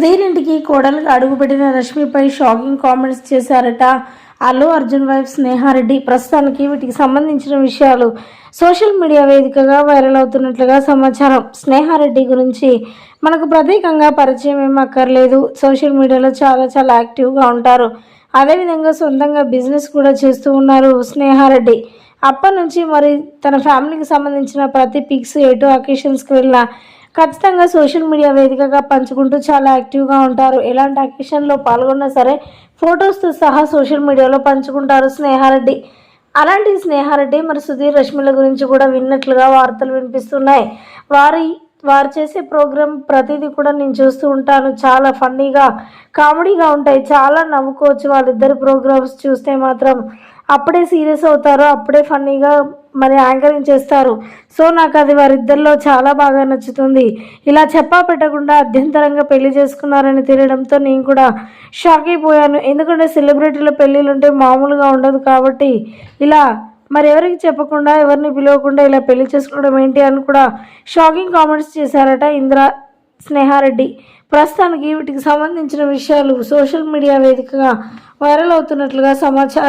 సుధీర్ ఇంటికి కోడలుగా అడుగుపెట్టిన రష్మిపై షాకింగ్ కామెంట్స్ చేశారట. అల్లు అర్జున్ వైఫ్ స్నేహారెడ్డి ప్రస్తుతానికి వీటికి సంబంధించిన విషయాలు సోషల్ మీడియా వేదికగా వైరల్ అవుతున్నట్లుగా సమాచారం. స్నేహారెడ్డి గురించి మనకు ప్రత్యేకంగా పరిచయం ఏం అక్కర్లేదు. సోషల్ మీడియాలో చాలా చాలా యాక్టివ్గా ఉంటారు. అదేవిధంగా సొంతంగా బిజినెస్ కూడా చేస్తూ ఉన్నారు స్నేహారెడ్డి. అప్పటి నుంచి మరి తన ఫ్యామిలీకి సంబంధించిన ప్రతి పిక్స్ ఎటు అకేషన్స్కి వెళ్ళినా ఖచ్చితంగా సోషల్ మీడియా వేదికగా పంచుకుంటూ చాలా యాక్టివ్గా ఉంటారు. ఎలాంటి అకేషన్లో పాల్గొన్నా సరే ఫొటోస్తో సహా సోషల్ మీడియాలో పంచుకుంటారు స్నేహారెడ్డి. అలాంటి స్నేహారెడ్డి మరి సుధీర్ రష్మిల గురించి కూడా విన్నట్లుగా వార్తలు వినిపిస్తున్నాయి. వారి వారు చేసే ప్రోగ్రామ్ ప్రతిదీ కూడా నేను చూస్తూ ఉంటాను. చాలా ఫన్నీగా కామెడీగా ఉంటాయి. చాలా నవ్వుకోవచ్చు వాళ్ళిద్దరు ప్రోగ్రామ్స్ చూస్తే మాత్రం. అప్పుడే సీరియస్ అవుతారు అప్పుడే ఫన్నీగా మరి యాంకరింగ్ చేస్తారు. సో నాకు అది వారిద్దరిలో చాలా బాగా నచ్చుతుంది. ఇలా చెప్పా పెట్టకుండా అభ్యంతరంగా పెళ్ళి చేసుకున్నారని తెలియడంతో నేను కూడా షాక్ అయిపోయాను. ఎందుకంటే సెలబ్రిటీల పెళ్ళిళ్ళు ఉంటే మామూలుగా ఉండదు కాబట్టి ఇలా మరి ఎవరికి చెప్పకుండా ఎవరిని పిలవకుండా ఇలా పెళ్ళి చేసుకోవడం ఏంటి అని కూడా షాకింగ్ కామెంట్స్ చేశారట ఇందిరా స్నేహారెడ్డి. ప్రస్తుతానికి వీటికి సంబంధించిన విషయాలు సోషల్ మీడియా వేదికగా వైరల్ అవుతున్నట్లుగా సమాచారం